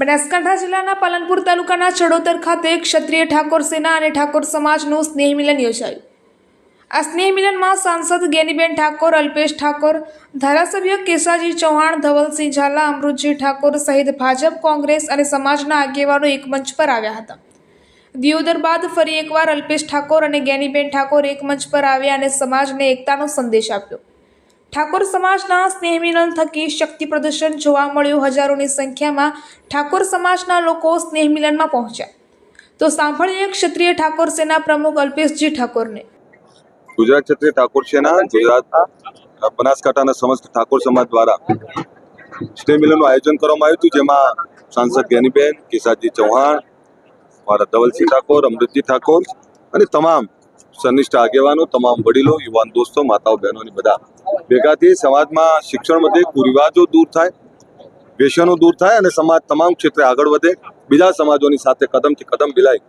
બનાસકાંઠા જિલ્લાના પાલનપુર તાલુકાના ચડોતર ખાતે ક્ષત્રિય ઠાકોર સેના અને ઠાકોર સમાજનું સ્નેહ મિલન યોજાયું. આ સ્નેહ મિલનમાં સાંસદ ગેનીબેન ઠાકોર, અલ્પેશ ઠાકોર, ધારાસભ્ય કેસાજી ચૌહાણ, ધવલસિંહ ઝાલા, અમૃતજી ઠાકોર સહિત ભાજપ, કોંગ્રેસ અને સમાજના આગેવાનો એક મંચ પર આવ્યા હતા. દિયોદર બાદ ફરી એકવાર અલ્પેશ ઠાકોર અને ગેનીબેન ઠાકોર એક મંચ પર આવ્યા અને સમાજને એકતાનો સંદેશ આપ્યો. ઠાકોર સમાજના સ્નેહમિલન થકી શક્તિ પ્રદર્શન જોવા મળ્યું હજારોની સંખ્યામાં ઠાકોર સમાજના લોકો સ્નેહ મિલનમાં પહોંચ્યા. તો સાંભળીએ ક્ષત્રિય ઠાકોર સેના પ્રમુખ અલ્પેશજી ઠાકોરને. ગુજરાત ક્ષત્રિય ઠાકોર સેના, ગુજરાત બનાસકાંઠાના સમસ્ત ઠાકોર સમાજ દ્વારા સ્નેહમિલનનું આયોજન કરવામાં આવ્યું હતું, જેમાં સાંસદ જ્ઞાનીબેન કેસાદજી ચૌહાણ, મારા ધવલસિંહ ઠાકોર, અમૃતજી ઠાકોર અને તમામ સનિષ્ઠ આગેવાનો, તમામ વડીલો, યુવાન દોસ્તો, માતાઓ, બહેનોની બધા ભેગાથી સમાજમાં શિક્ષણ વધે, કુરિવાજો દૂર થાય વ્યસનો દૂર થાય અને સમાજ તમામ ક્ષેત્રે આગળ વધે, બીજા સમાજોની સાથે કદમથી કદમ મિલાય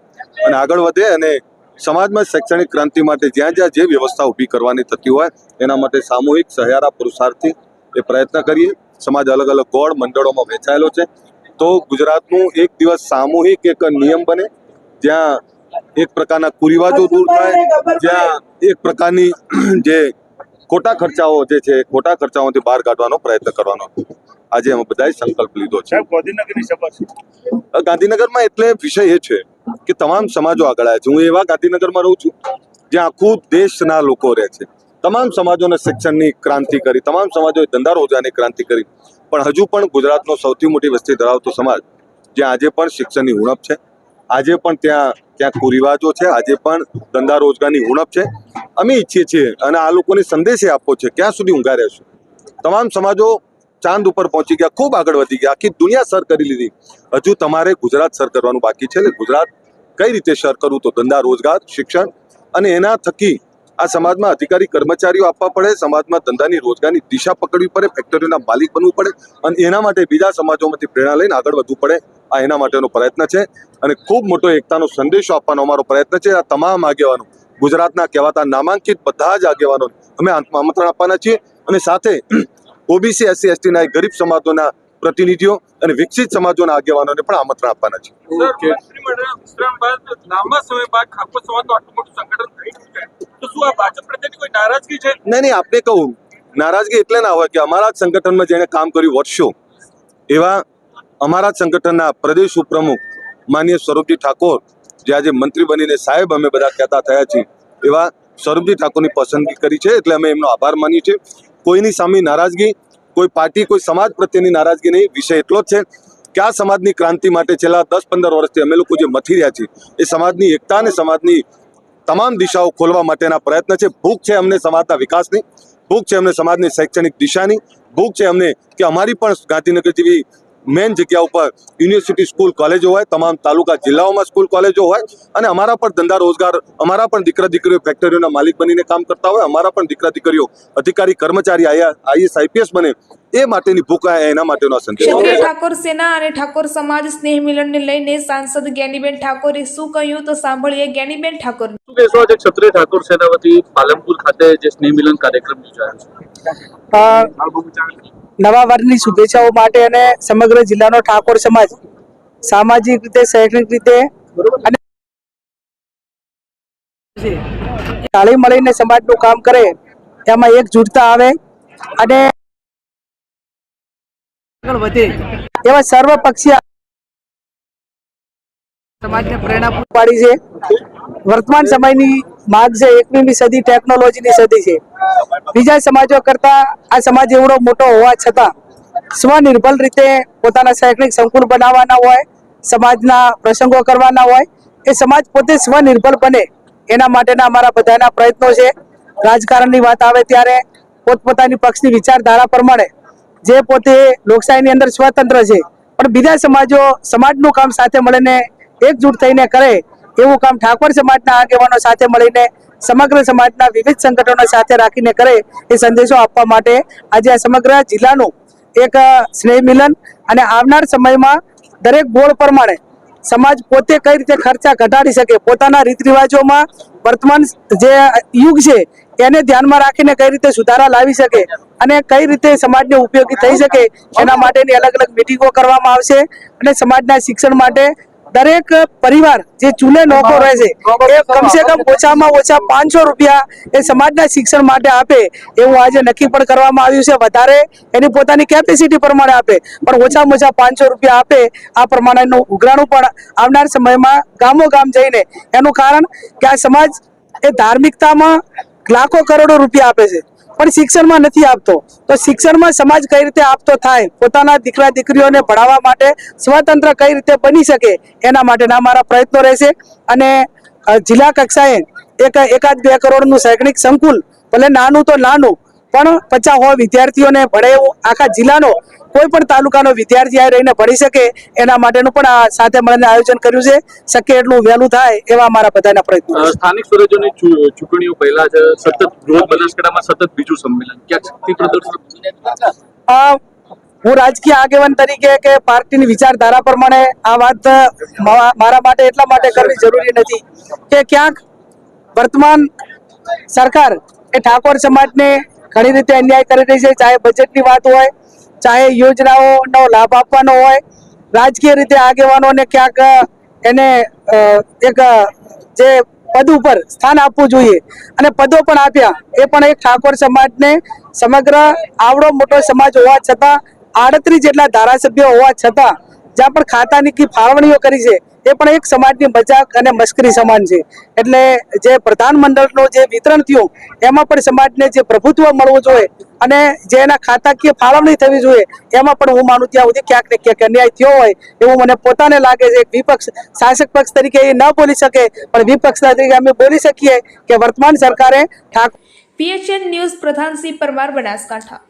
અને આગળ વધે અને સમાજમાં શૈક્ષણિક ક્રાંતિ માટે જ્યાં જ્યાં જે વ્યવસ્થા ઊભી કરવાની થતી હોય, એના માટે સામૂહિક સહારા પુરુષાર્થી એ પ્રયત્ન કરીએ. સમાજ અલગ અલગ ગોળ મંડળોમાં વહેંચાયેલો છે. તો ગુજરાતનું એક દિવસ સામૂહિક એક નિયમ બને, જ્યાં એક પ્રકારના કુરિવાજો દૂર થાય જ્યાં એક પ્રકારની જે ખોટા ખર્ચાઓ જે છે ખોટા ખર્ચાઓથી બહાર કાઢવાનો પ્રયત્ન કરવાનો. આજે અમે બધાએ સંકલ્પ લીધો છે. ગાંધીનગરની સભા ગાંધીનગરમાં એટલે વિષય એ છે કે તમામ સમાજો આગળ આવ્યા છે. હું એવા ગાંધીનગરમાં રહું છું જ્યાં આખું દેશના લોકો રહે છે. તમામ સમાજોને શિક્ષણની ક્રાંતિ કરી તમામ સમાજોએ ધંધા રોજગારની ક્રાંતિ કરી. પણ હજુ પણ ગુજરાતનો સૌથી મોટી વસ્તી ધરાવતો સમાજ જ્યાં આજે પણ શિક્ષણની ઉણપ છે. આજે પણ ત્યાં ત્યાં કુરિવાજો છે. આજે પણ ધંધા રોજગારની ઉણપ છે. અમે ઈચ્છીએ છીએ અને આ લોકોને સંદેશ આપવો છે. ક્યાં સુધી ઊંઘા રહેશું? તમામ સમાજો ચાંદ ઉપર પહોંચી ગયા, ખૂબ આગળ વધી ગયા. આખી દુનિયા સર કરી લીધી. હજુ તમારે ગુજરાત સર કરવાનું બાકી છે. એટલે ગુજરાત કઈ રીતે સર કરવું તો ધંધા, રોજગાર, શિક્ષણ અને એના થકી આ સમાજમાં અધિકારી, કર્મચારીઓ આપવા પડે. સમાજમાં ધંધાની રોજગારની દિશા પકડવી પડે. ફેક્ટરીઓના માલિક બનવું પડે. અને એના માટે બીજા સમાજોમાંથી પ્રેરણા લઈને આગળ વધવું પડે. આ એના માટેનો પ્રયત્ન છે અને ખૂબ મોટો એકતાનો સંદેશો આપવાનો અમારો પ્રયત્ન છે. આ તમામ આગેવાનો ગુજરાતના કહેવાતા નામાંકિત બધા જ આગેવાનો અમે આમંત્રણ આપવાના છીએ અને સાથે ઓબીસી એસસી એસટીના ગરીબ સમાજોના પ્રતિનિધિઓ અને વિકસિત સમાજોના આગેવાનોને પણ આમંત્રણ આપવાના છે? નહીં નહીં આપને કહું નારાજગી એટલે ના હોય કે અમારા જ સંગઠનમાં જેણે કામ કર્યું વર્ષો એવા અમારા સંગઠનના પ્રદેશ ઉપપ્રમુખ માનીય સ્વરૂપજી ઠાકોર જે આજે મંત્રી બનીને સાહેબ અમે બધા કહેતા થયા છીએ, એવા સ્વરૂપજી ઠાકોરની પસંદગી કરી છે, એટલે અમે એમનો આભાર માનીએ છીએ. કોઈની સામે નારાજગી, કોઈ પાર્ટી, કોઈ સમાજ પ્રત્યેની નારાજગી નહીં, વિષય એટલો જ છે કે આ સમાજની ક્રાંતિ માટે છેલ્લા દસ પંદર વર્ષથી અમે લોકો જે મથી રહ્યા છીએ, એ સમાજની એકતા અને સમાજની તમામ દિશાઓ ખોલવા માટેના પ્રયત્ન છે. ભૂખ છે અમને સમાજના વિકાસની, ભૂખ છે અમને સમાજની શૈક્ષણિક દિશાની, ભૂખ છે અમને કે અમારી પણ ગાંધીનગર જેવી મેન જગ્યા ઉપર યુનિવર્સિટી સ્કૂલ કોલેજો હોય તમામ તાલુકા જિલ્લાઓમાં સ્કૂલ કોલેજો હોય અને અમારા પણ ધંધા રોજગાર અમારા પણ દીકરા દીકરીઓ ફેક્ટરીઓના માલિક બનીને કામ કરતા હોય અમારા પણ દીકરા દીકરીઓ અધિકારી કર્મચારી આઈએસ આઈપીએસ બને એ માટેની ભૂખ એના માટેનો સંદેશ ઠાકોર સેના અને ઠાકોર સમાજ સ્નેહ મિલનને લઈને સાંસદ જ્ઞાનીબેન ઠાકોરે શું કહ્યું તો સાંભળીએ જ્ઞાનીબેન ઠાકોર શું કહેશો આજે ક્ષત્રિય ઠાકોર સેના વતી પાલનપુર ખાતે જે સ્નેહ મિલન કાર્યક્રમ યોજાયો છે. નવા વર્ષની શુભેચ્છાઓ માટે અને સમગ્ર જિલ્લાનો ઠાકોર સમાજ સામાજિક રીતે, શૈક્ષણિક રીતે અને તાળી મળીને સમાજનું કામ કરે, એમાં એકજૂટતા આવે અને એવા સર્વ સર્વપક્ષીય સમાજને પ્રેરણા પૂરી પાડી છે. વર્તમાન સમયની માંગ છે, એકવીમી સદી ટેકનોલોજીની સદી છે. બીજા સમાજો કરતા આ સમાજ એવડો મોટો હોવા છતાં સ્વનિર્ભર રીતે પોતાના શૈક્ષણિક સંકુલ બનાવવાના હોય, સમાજના પ્રસંગો કરવાના હોય, એ સમાજ પોતે સ્વનિર્ભર બને. એના માટેના અમારા બધાના પ્રયત્નો છે. રાજકારણની વાત આવે ત્યારે પોતપોતાની પક્ષની વિચારધારા પ્રમાણે જે પોતે લોકશાહીની અંદર સ્વતંત્ર છે. પણ બીજા સમાજો સમાજનું કામ સાથે મળીને એકજૂટ થઈને કરે એવું કામ ઠાકોર સમાજના આગેવાનો સાથે મળીને સમગ્ર સમાજના વિવિધ સંગઠનો સાથે રાખીને કરે એ સંદેશો આપવા માટે આજે આ સમગ્ર જિલ્લાનું એક સ્નેહ મિલન અને આવનાર સમયમાં દરેક ગોળ પ્રમાણે સમાજ પોતે કઈ રીતે ખર્ચા ઘટાડી શકે, પોતાના રીત રિવાજોમાં વર્તમાન જે યુગ છે એને ધ્યાનમાં રાખીને કઈ રીતે સુધારા લાવી શકે અને કઈ રીતે સમાજને ઉપયોગી થઈ શકે, એના માટેની અલગ અલગ મિટિંગો કરવામાં આવશે અને સમાજના શિક્ષણ માટે દરેક પરિવાર જે ચૂલે લોકો રહે છે એ કમસે કમ ઓછામાં ઓછા પાંચસો રૂપિયા એ સમાજના શિક્ષણ માટે આપે એવું આજે નક્કી પણ કરવામાં આવ્યું છે. વધારે એની પોતાની કેપેસિટી પ્રમાણે આપે પણ ઓછામાં ઓછા પાંચસો રૂપિયા આપે આ પ્રમાણેનું ઉઘરાણું પણ આવનાર સમયમાં ગામો ગામ જઈને એનું કારણ કે આ સમાજ એ ધાર્મિકતામાં લાખો કરોડો રૂપિયા આપે છે. પણ શિક્ષણમાં નથી આપતો. તો શિક્ષણમાં સમાજ કઈ રીતે આપતો થાય? પોતાના દીકરા દીકરીઓને ભણાવવા માટે સ્વતંત્ર કઈ રીતે બની શકે? એના માટેના મારા પ્રયત્નો રહેશે. અને જિલ્લા કક્ષાએ એક, એકાદ બે કરોડનું શૈક્ષણિક સંકુલ, ભલે નાનું તો નાનું, પણ પચાસ હો વિદ્યાર્થીઓને ભણે આખા જિલ્લાનો કોઈ પણ તાલુકાનો વિદ્યાર્થી આ રહીને ભણી શકે એના માટેનું પણ આ સાથે મળીને આયોજન કર્યું છે. શક્ય એટલું વહેલું થાય એવા અમારા બધાના પ્રયત્નો સ્થાનિક સ્વરાજ્યોની ચૂંટણીઓ પહેલા જ સતત ગૃહ બનાસકાંઠામાં સતત બીજું સંમેલન. ક્યાં શક્તિ પ્રદર્શન? હું રાજકીય આગેવાન તરીકે કે પાર્ટીની વિચારધારા પ્રમાણે આ વાત મારા માટે એટલા માટે કરવી જરૂરી નથી કે ક્યાંક વર્તમાન સરકાર એ ઠાકોર સમાજને ઘણી રીતે અન્યાય કરી રહી છે. ચાહે બજેટની વાત હોય ચાહે યોજનાઓનો લાભ આપવાનો હોય, રાજકીય રીતે આગેવાનોને ક્યાંક એને એક જે પદ ઉપર સ્થાન આપવું જોઈએ અને પદો પણ આપ્યા, એ પણ એક ઠાકોર સમાજને સમગ્ર આવડો મોટો સમાજ હોવા છતાં, આડત્રીસ જેટલા ધારાસભ્યો હોવા છતાં જ્યાં પણ ખાતાની ફાળવણીઓ કરી છે, એ પણ એક સમાજની મજાક અને મશ્કરી સમાન છે. એટલે જે પ્રધાનમંડળનું જે વિતરણ થયું, એમાં પણ સમાજને જે પ્રભુત્વ મળવું જોઈએ અને જે એના ખાતાકીય ફાળવણી થવી જોઈએ, એમાં પણ હું માનું ત્યાં સુધી ક્યાંક ને ક્યાંક અન્યાય થયો હોય, એવું મને પોતાને લાગે છે. વિપક્ષ, શાસક પક્ષ તરીકે એ ન બોલી શકે, પણ વિપક્ષ તરીકે અમે બોલી શકીએ કે વર્તમાન સરકારે ઠાકોર પીએચએન ન્યૂઝ પ્રધાનસિંહ પરમાર બનાસકાંઠા.